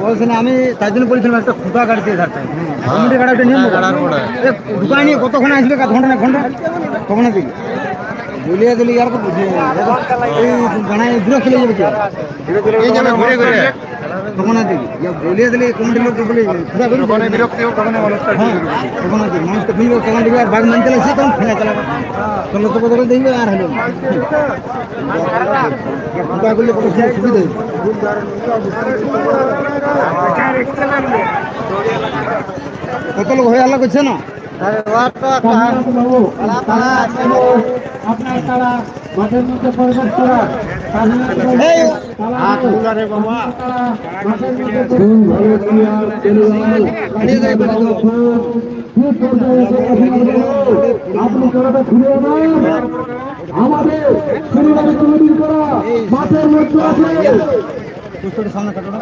বলছেন আমি তার জন্য বলছিলাম একটা খুঁটা গাড়িতে ধারতে কমিটি গাড়িটা নিয়ে ঢুকা নিয়ে কতক্ষণ আসবে এক ঘণ্টা না ঘণ্টা কখন দিকে বলিয়ে দিলে আর তো বুঝিয়ে এই বানায় ঘুরে চলে যাবে কি এই যাবে ঘুরে ঘুরে তখন দিকে বলিয়ে দিলে কমিটি লোক বলে তখন বিরক্তি হোক তখন হ্যাঁ তখন দিকে মানুষ তো ফিরবে তখন দিকে আর বাঘ মানতে লাগছে তখন ফেলে চালাবে। চলো তো কত করে দেখবে আর হলো। করলে কত সুবিধা কত লোক হয়ে আল্লাহ করছে না? আপনার তারা মাঠের মধ্যে প্রবেশ করা। আপনি করাটা খুলে আমাদের পরিবারে তৈরি করা। মাঠের মধ্যে আছে। সামনে কাটো না।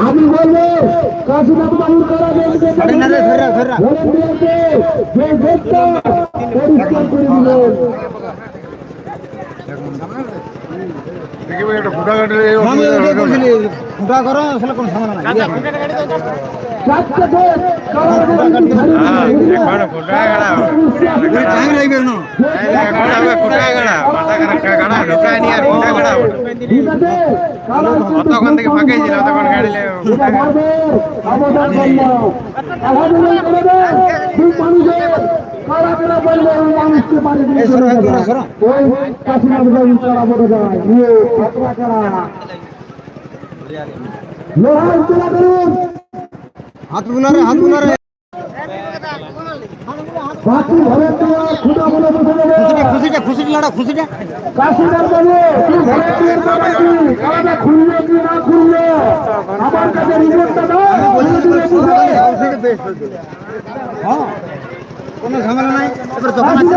আমি বলব কাশীনাথ বাবুর করা আরে না রে, ধরে রাখ, ধরে রাখ। ভলেন্টিয়ারকে যে গেটটা পরিষ্কার করে দিলেন দেখি ভাই একটা ফুটা করুন হাত বুলারে হাত বুলারে। বাকি তোলা খুদা বলে বসে খুশিটা লাড়া খুশিটা কাশীনাথ বাবু ঘরের তোলা কারা কি কারাটা খুললো কি না খুললো আমার কাছে রিপোর্টটা দাও হ্যাঁ কোনো ঝামেলা নাই এবার যখন আসছে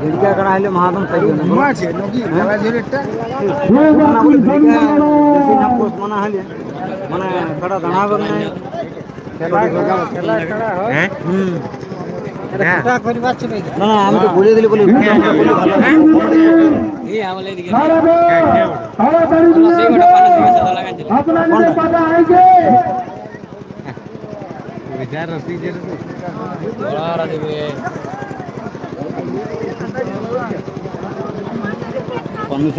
ভিড়কা করা হলে মহাদম থাকবে না আছে নাকি খেলা ঝুড়িটা না বলে ভিড়কা বেশি না পোস্ট মানা হলে মানে কটা দাঁড়াবে না হ্যাঁ। হুম হ্যাঁ না না আমি তো বলে দিলি বলি তাড়াতাড়ি দিলে আপনাদের পাতা হয়েছে কমিশনের কড়া কোথায় গেছে দেখাতে দেখাতে দেখাতে মনে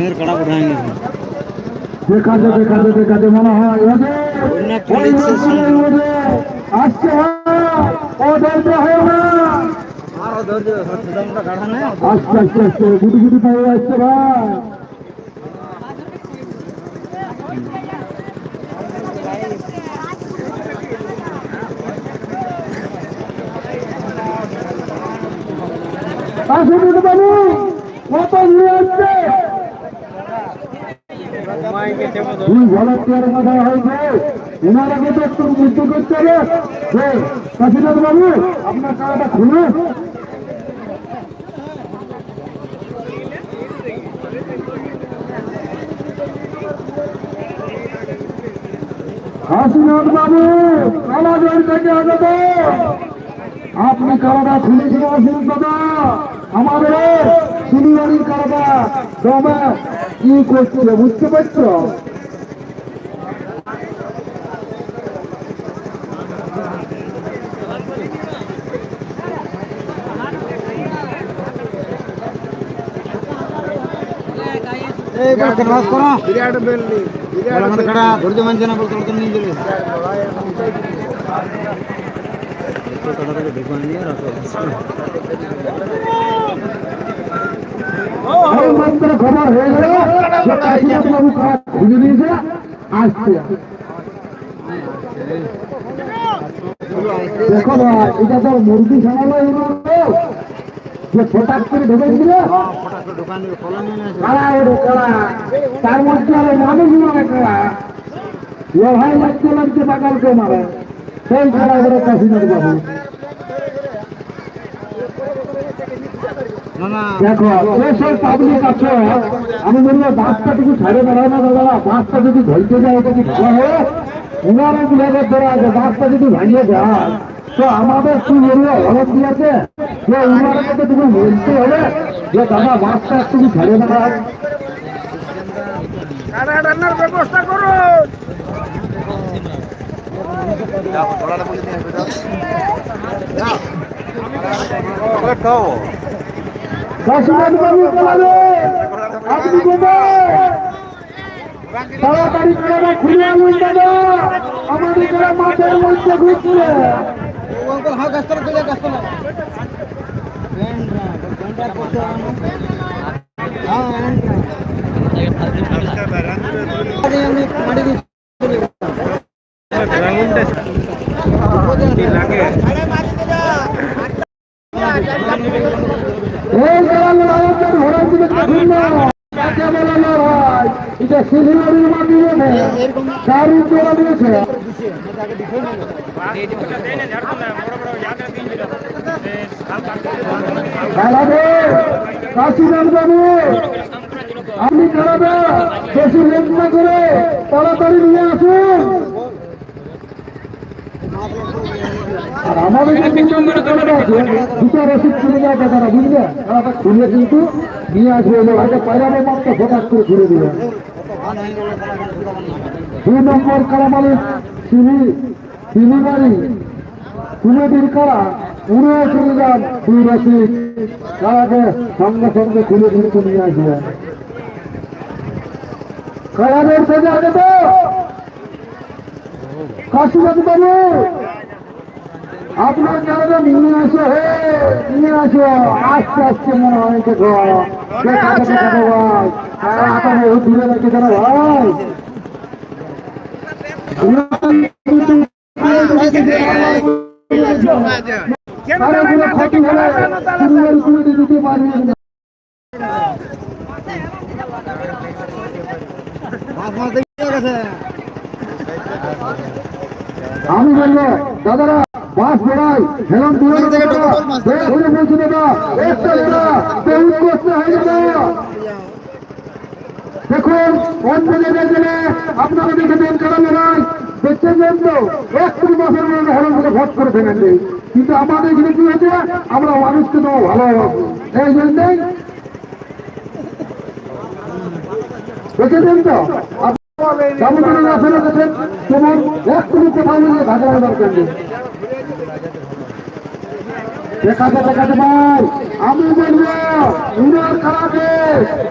অন্য একটা ওই লেগছে লোকগুলোর মধ্যে আসছে হ্যাঁ, ও ধৈর্য হয় না। আস্তে আস্তে আস্তে গুটি গুটি পায়ে যাচ্ছে ভাই। আসুন বাবু। কত নিয়ে আসছে। দুই ভলান্টিয়ার কথা হয়েছে। ওনার আগে তো একটু যুদ্ধ করতে হবে আপনার কারাটা খুলে আপনি কারাটা খুলেছিল আসুন দাদা আমাদের শিলিগুড়ির কারাটা দমে কি করছিল বুঝতে পারছ? বিরাট বেল্লি বলে আমাদের কাটা ধৈর্য মানছে না বলতে বলতে নিয়ে কাটা থেকে ঢুকে নিয়ে রাখো। এই খবর হয়ে গেল। বাবু কারা খুঁজে দিয়েছে আসছে। দেখো এটা তো মুরগি লোক যে ফটাক করে খোলা কারা ওরে কারা তার মধ্যে আরও মানুষ কারা ভাই লাগছে লাগছে বাগালকে মারে। সেই কারা ওরে কাশীনাথ বাবু না না দেখো এসব পাবলিক আছে। আমি বলব বাসটা কিছু ছাড়ে বেড়ায় না দাদা বাসটা যদি ধরতে যায় এটা কি ভালো হবে উনারা গুলোকে ধরা আছে বাসটা যদি ভাঙিয়ে দেয়। তো আমাদের কি বলব হলদ দিয়েছে? যে উনারা কাছে তুমি বলতে হবে যে দাদা বাসটা একটু কি ছাড়ে বেড়ায় কাশীনাথ বাবু পালাবে আপনি কোথায়? তাড়াতাড়ি খেলাটা খুলে আনুন দাদা আমাদের মাঠের মধ্যে ঘুরছে হ্যাঁ কাজ করে কাজ করে চার উদ্যোগ দিয়েছে। খেলাবে কাশীনাথ বাবু। আপনি বেশি লেট না করে তাড়াতাড়ি নিয়ে আসুন। আর আমাদের দুটো রসিদ বুঝলে? কিন্তু নিয়ে আসবে পাইরাবে মাত্র ফোকাস করে ঘুরে দিবে। দুই নম্বর কালামালি চিনি চিনি বাড়ি কুমেটির কারা পুরো চলে যান দুই রসিদ কারাকে সঙ্গে সঙ্গে খুলে কিন্তু নিয়ে আসবে কারাদের থেকে আগে তো কাশীনাথ বাবু আপনার কারণে নিয়ে আসো হে নিয়ে আসো। আস্তে আস্তে মনে হয় দেখো। দেখাতে ভাই। তারা হাতে দূরে রেখে ভাই তারা কোনো ক্ষতি হলে সিরিয়াল করে দিতে পারবে না মাছ মাছ দেখে গেছে আমি বলল দাদারা বাস বেড়াই হেলাম দূরে দাদা একটা করতে হয় দাদা দেখুন অন্য জায়গায় গেলে আপনারা দেখেছেন কারা লড়াই দেখছেন তো এক কুড়ি মাসের মধ্যে হরণ করে ভোট করে কিন্তু আমাদের এখানে কি হয়েছে আমরা মানুষকে তো ভালোবাসি এই জন্যই দেখেছেন তো তোমার এক কোটি কোথাও নিয়ে ভাগা দরকার দেখাতে দেখাতে ভাই আমি বলব উনার কারাকে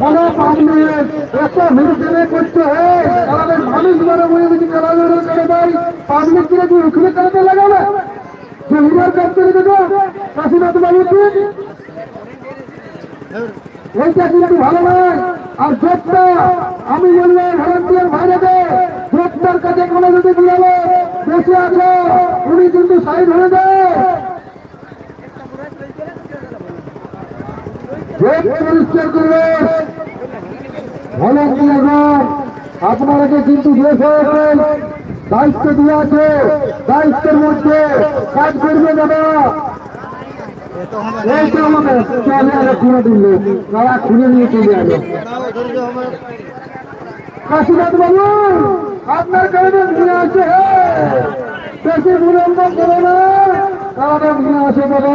কোনো পাবলিক এত হিরসেনে করতে হয়। কারণের মানুষ মারা বলে যদি কারাগার করে ভাই পাবলিক কিনে কি উঠলে কারাতে লাগাবে? যে উনার কাছ থেকে দেবো, কাশীনাথ বাবু ঠিক এইটা কিন্তু ভালো নয়। আর জোটটা, আমি বলব ভলান্টিয়ার ভাইরাতে জোটটার কাছে কোনো যদি দিয়ালে বেঁচে আছে উনি কিন্তু সাইড হয়ে যায় জোট পরিষ্কার করবে ভলান্টিয়ারগণ আপনারাকে কিন্তু দায়িত্ব দেওয়া আছে। দায়িত্বের মধ্যে কাজ করবে দাদা খুলে তারা খুলে নিয়ে চলে আলো কাশীনাথ বাবু, আপনার কারণে নিয়ে আসে বেশি বিলম্ব করে না। কারণে নিয়ে আসে বাবা।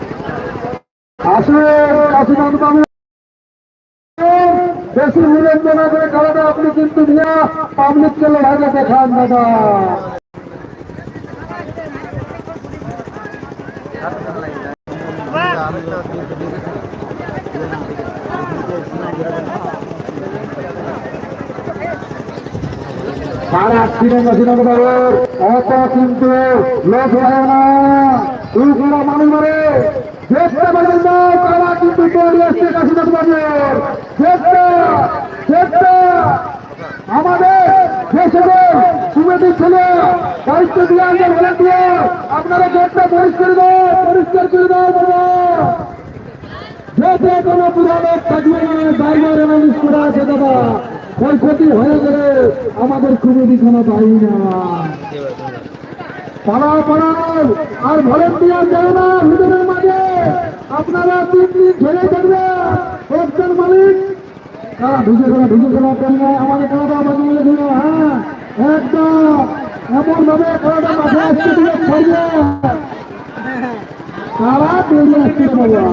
বেশি বিলম্ব না করে খেলাটা আপনি কিন্তু নিয়ে পাবলিককে লড়াইটা দেখান দাদা বাবুর অত কিন্তু লোক হয় না তুই কোনো মানুষ মারে দেখতে পারেন না তারা কিন্তু তৈরি আসছে কাশীনাথ বাবুর দেখতে দেখতে আমাদের দেশের কমিটির ছেলে দায়িত্ব দিয়ে আনতে বলেন দিয়ে আপনারা গেটটা পরিষ্কার দাও পরিষ্কার করে দাও বাবা যেতে কোনো পুরানো থাকবে না ড্রাইভার এবং আছে দাদা ক্ষয়ক্ষতি হয়ে গেলে আমাদের কমিটি কোনো দায়ী না পাড়া পাড়ার আর ভলেন্টিয়ার দেয় না ভিতরের মাঝে আপনারা তিন দিন ছেড়ে দেখবেন একজন মালিক, কারা ঢুকে গেল ঢুকে গেল, কেন আমাদের খেলাটা দিল? হ্যাঁ একদম এমন ভাবে খেলাটা মাঠে আসছে দিয়ে ছাড়বে তারা বেরিয়ে আসছে বাবা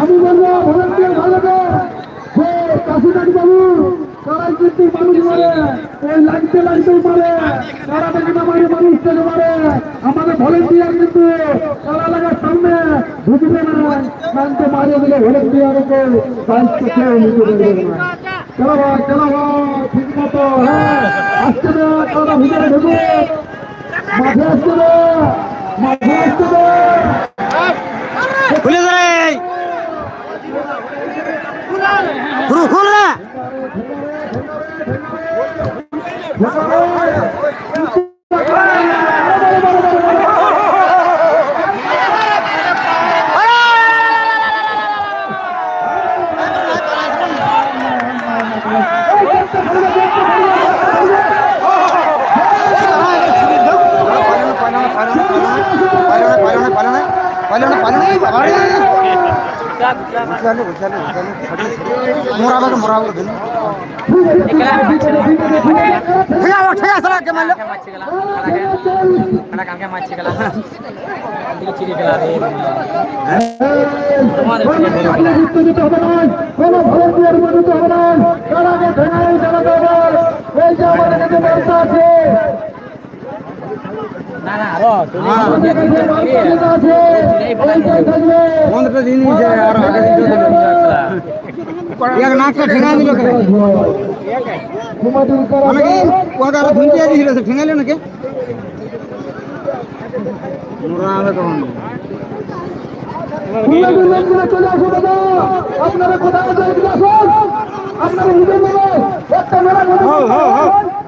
আমি বলব, ভলেন্টিয়ার ভালো তারা কিন্তু মানুষ মারে ওই লাগতে লাগতেই মারে তারা দেখে না মারে মানুষ থেকে মারে আমাদের ভলেন্টিয়ার কিন্তু তারা লাগার সামনে ঢুকবে না। কানকে মারিয়ে দিলে ভলেন্টিয়ারকে দায়িত্ব কেউ নিতে দেবে না। চলো ভাই চলো ভাই ঠিক মতো হ্যাঁ। আসছে না, তারা ভিতরে ঢুকে মাঠে আসছে না, মাঠে আসছে না খুলে ধরে খুলে খুলে মোরাবাকে মোরাবাকে দিন আছে ঠিক আছে লাগে মারলো কালকে মারছে গেলা দিকে চিড়ে গেলা রে কোনো ভলেন্টিয়ার হবে না তারাকে ভেঙাই চালাতে হবে এই যে আমাদের কাছে বার্তা আছে না না আরও তুমি আমাদের কাছে বার্তা আছে ঠেঙাইলে নাকি? চলে আসুন দাদা আপনারা কোথায় আসুন আপনারা নিজে একটা মেলা